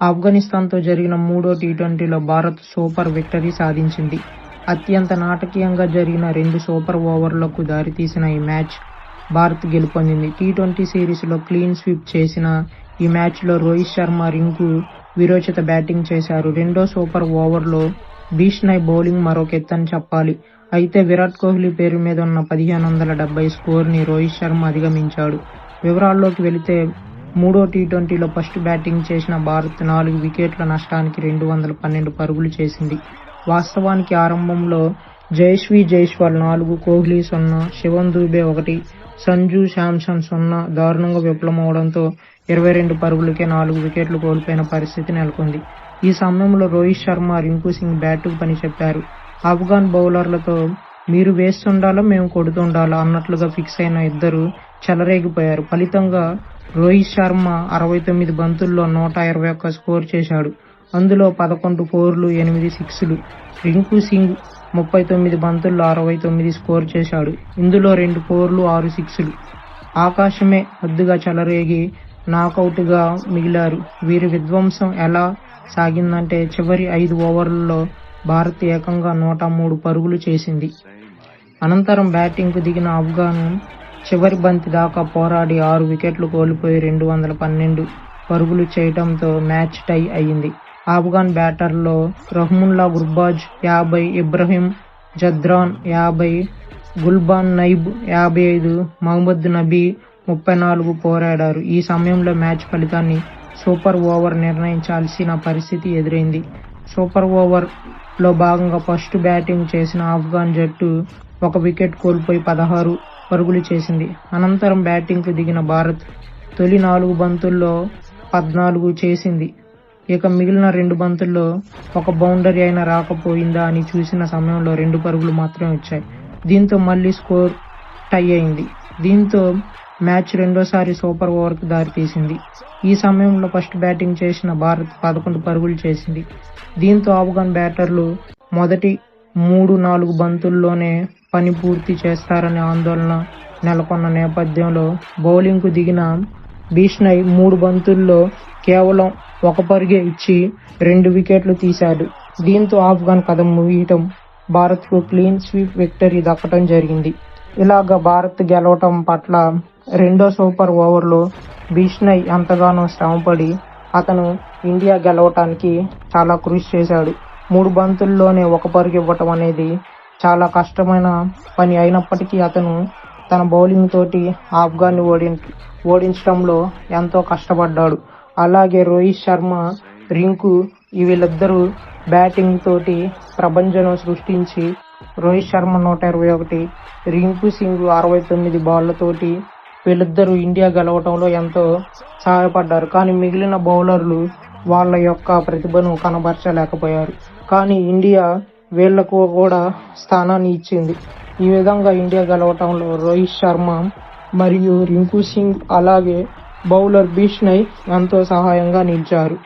ఆఫ్ఘనిస్తాన్తో జరిగిన మూడో టీ-ట్వంటీలో Bharat super victory సాధించింది. అత్యంత నాటకీయంగా జరిగిన రెండు సూపర్ ఓవర్లకు దారితీసిన ఈ మ్యాచ్ భారత్ గెలుపొందింది. టీ-ట్వంటీ సిరీస్లో క్లీన్ స్వీప్ చేసిన ఈ మ్యాచ్లో రోహిత్ శర్మ, రింకు విరోచిత బ్యాటింగ్ చేశారు. రెండో సూపర్ ఓవర్లో బిష్నోయ్ బౌలింగ్ మరొకెత్తని చెప్పాలి. అయితే విరాట్ కోహ్లీ పేరు మీద ఉన్న పదిహేను వందల డెబ్బై స్కోర్ని రోహిత్ శర్మ అధిగమించాడు. వివరాల్లోకి వెళితే మూడో టీ-ట్వంటీలో ఫస్ట్ బ్యాటింగ్ చేసిన భారత్ నాలుగు వికెట్ల నష్టానికి రెండు వందల పన్నెండు పరుగులు చేసింది. వాస్తవానికి ఆరంభంలో యశస్వీ జైస్వాల్ నాలుగు, కోహ్లీ సున్నా, శివన్ దూబే ఒకటి, సంజు శాంసన్ సున్నా దారుణంగా విఫలమవడంతో ఇరవై రెండు పరుగులకే నాలుగు వికెట్లు కోల్పోయిన పరిస్థితి నెలకొంది. ఈ సమయంలో రోహిత్ శర్మ, రింకు సింగ్ బ్యాట్కు పని చెప్పారు. ఆఫ్ఘాన్ బౌలర్లతో మీరు వేస్తుండాలా మేము కొడుతుండాలా అన్నట్లుగా ఫిక్స్ అయిన ఇద్దరు చెలరేగిపోయారు. ఫలితంగా రోహిత్ శర్మ అరవై తొమ్మిది బంతుల్లో నూట ఇరవై ఒక్క స్కోర్ చేశాడు. అందులో పదకొండు ఫోర్లు, ఎనిమిది సిక్స్లు. రింకు సింగ్ ముప్పై తొమ్మిది బంతుల్లో అరవై తొమ్మిది స్కోర్ చేశాడు. ఇందులో రెండు ఫోర్లు, ఆరు సిక్స్లు. ఆకాశమే హద్దుగా చెలరేగి నాకౌట్గా మిగిలారు. వీరి విధ్వంసం ఎలా సాగిందంటే చివరి ఐదు ఓవర్లలో భారత్ ఏకంగా నూట మూడు పరుగులు చేసింది. అనంతరం బ్యాటింగ్కు దిగిన ఆఫ్ఘాన్ చివరి బంతి దాకా పోరాడి ఆరు వికెట్లు కోల్పోయి రెండు వందల పన్నెండు పరుగులు చేయడంతో మ్యాచ్ టై అయింది. ఆఫ్ఘాన్ బ్యాటర్లో రహ్ముల్లా గుర్బాజ్ యాభై, ఇబ్రహీం జద్రాన్ యాభై, గుల్బాన్ నైబ్ యాభై ఐదు, మహమ్మద్ నబీ ముప్పై నాలుగు పోరాడారు. ఈ సమయంలో మ్యాచ్ ఫలితాన్ని సూపర్ ఓవర్ నిర్ణయించాల్సిన పరిస్థితి ఎదురైంది. సూపర్ ఓవర్లో భాగంగా ఫస్ట్ బ్యాటింగ్ చేసిన ఆఫ్ఘాన్ జట్టు ఒక వికెట్ కోల్పోయి పదహారు పరుగులు చేసింది. అనంతరం బ్యాటింగ్కు దిగిన భారత్ తొలి నాలుగు బంతుల్లో పద్నాలుగు చేసింది. ఇక మిగిలిన రెండు బంతుల్లో ఒక బౌండరీ అయినా రాకపోయిందా అని చూసిన సమయంలో రెండు పరుగులు మాత్రమే వచ్చాయి. దీంతో మళ్ళీ స్కోర్ టై అయింది. దీంతో మ్యాచ్ రెండోసారి సూపర్ ఓవర్కు దారితీసింది. ఈ సమయంలో ఫస్ట్ బ్యాటింగ్ చేసిన భారత్ పదకొండు పరుగులు చేసింది. దీంతో ఆఫ్ఘాన్ బ్యాటర్లు మొదటి మూడు, నాలుగు బంతుల్లోనే పని పూర్తి చేస్తారనే ఆందోళన నెలకొన్న నేపథ్యంలో బౌలింగ్కు దిగిన బీష్ణయ్ మూడు బంతుల్లో కేవలం ఒక పరుగే ఇచ్చి రెండు వికెట్లు తీశాడు. దీంతో ఆఫ్ఘాన్ కథ ముగియటం భారత్కు క్లీన్ స్వీప్ విక్టరీ దక్కటం జరిగింది. ఇలాగ భారత్ గెలవటం పట్ల రెండో సూపర్ ఓవర్లో బీష్ణయ్ ఎంతగానో శ్రమపడి అతను ఇండియా గెలవటానికి చాలా కృషి చేశాడు. మూడు బంతుల్లోనే ఒక పరుగు ఇవ్వటం అనేది చాలా కష్టమైన పని అయినప్పటికీ అతను తన బౌలింగ్ తోటి ఆఫ్ఘాన్ని ఓడించటంలో ఎంతో కష్టపడ్డాడు. అలాగే రోహిత్ శర్మ, రింకు వీళ్ళిద్దరూ బ్యాటింగ్ తోటి ప్రభంజనం సృష్టించి రోహిత్ శర్మ నూట ఇరవై ఒకటి, రింకు సింగ్ అరవై తొమ్మిది బాళ్ళతోటి వీళ్ళిద్దరూ ఇండియా గెలవటంలో ఎంతో సహాయపడ్డారు. కానీ మిగిలిన బౌలర్లు వాళ్ళ యొక్క ప్రతిభను కనబరచలేకపోయారు. కానీ ఇండియా వీళ్ళకు కూడా స్థానాన్ని ఇచ్చింది. ఈ విధంగా ఇండియా గెలవటంలో రోహిత్ శర్మ మరియు రింకు సింగ్ అలాగే బౌలర్ బిష్నోయ్ ఎంతో సహాయంగా నిలిచారు.